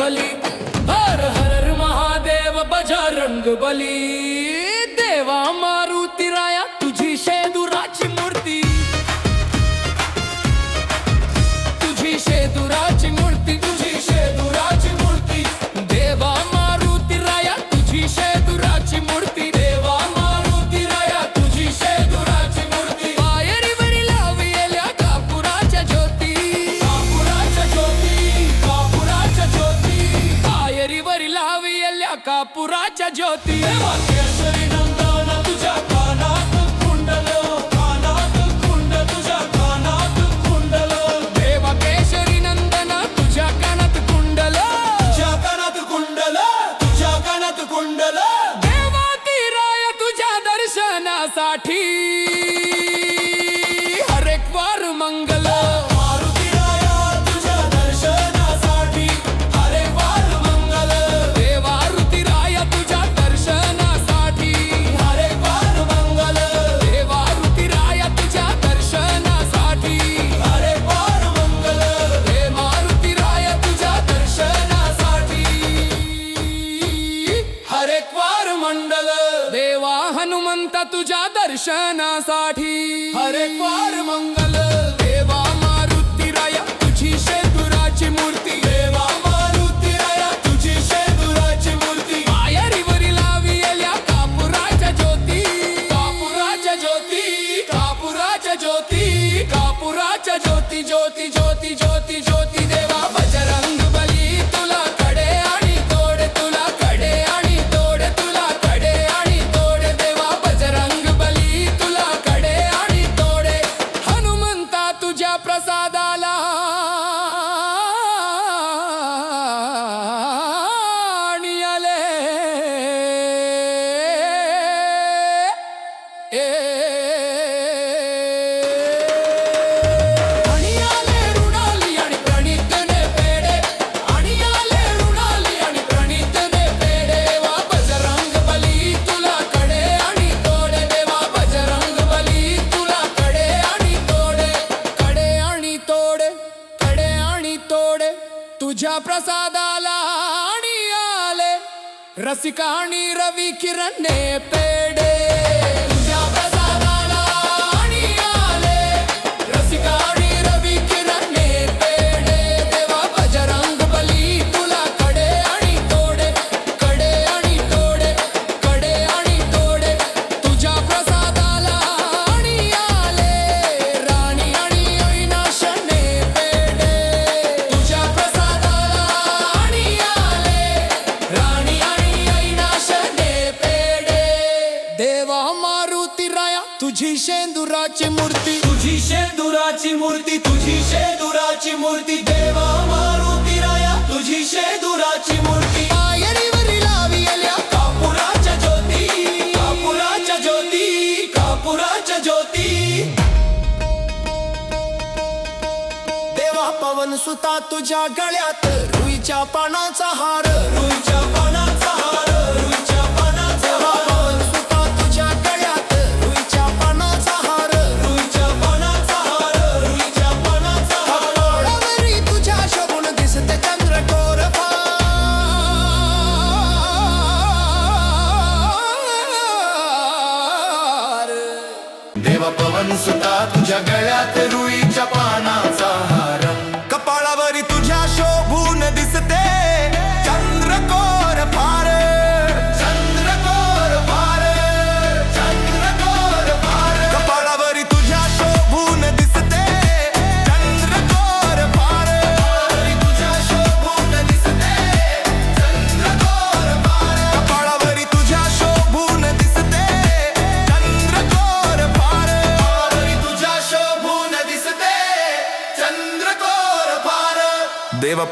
बली हर हर महादेव बजा रंग बली का पुराच्या ज्योती. तुझ्या दर्शनासाठी. हरे पार मंगल. रसिकाणी रवि किरण ने पेड़े मूर्ती तुझी शेदुराची मूर्ती. देवा मारुती राया तुझी शेदुराची मूर्ती. कापुराच्या ज्योती कापुराच्या ज्योती कापुराच्या ज्योती. देवा पवन सुता तुझ्या गळ्यात. रुईच्या पानाचा हार. रुईच्या माझ्या गळ्यात रुईच्या पाना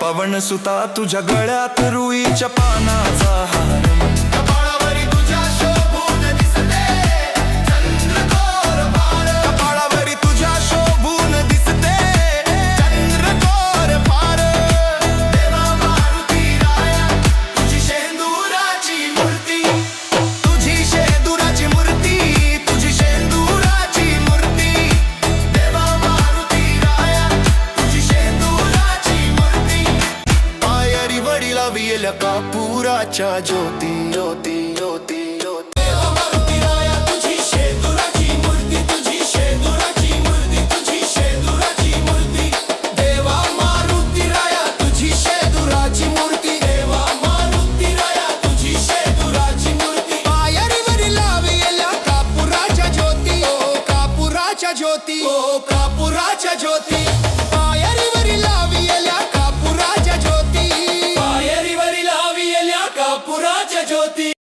पवन सुता तुझ्या गळ्यात रुईच्या पानाचा हार. कापुराच्या ज्योती ज्योती ज्योती ज्योती ओ कापुराच्या ज्योती.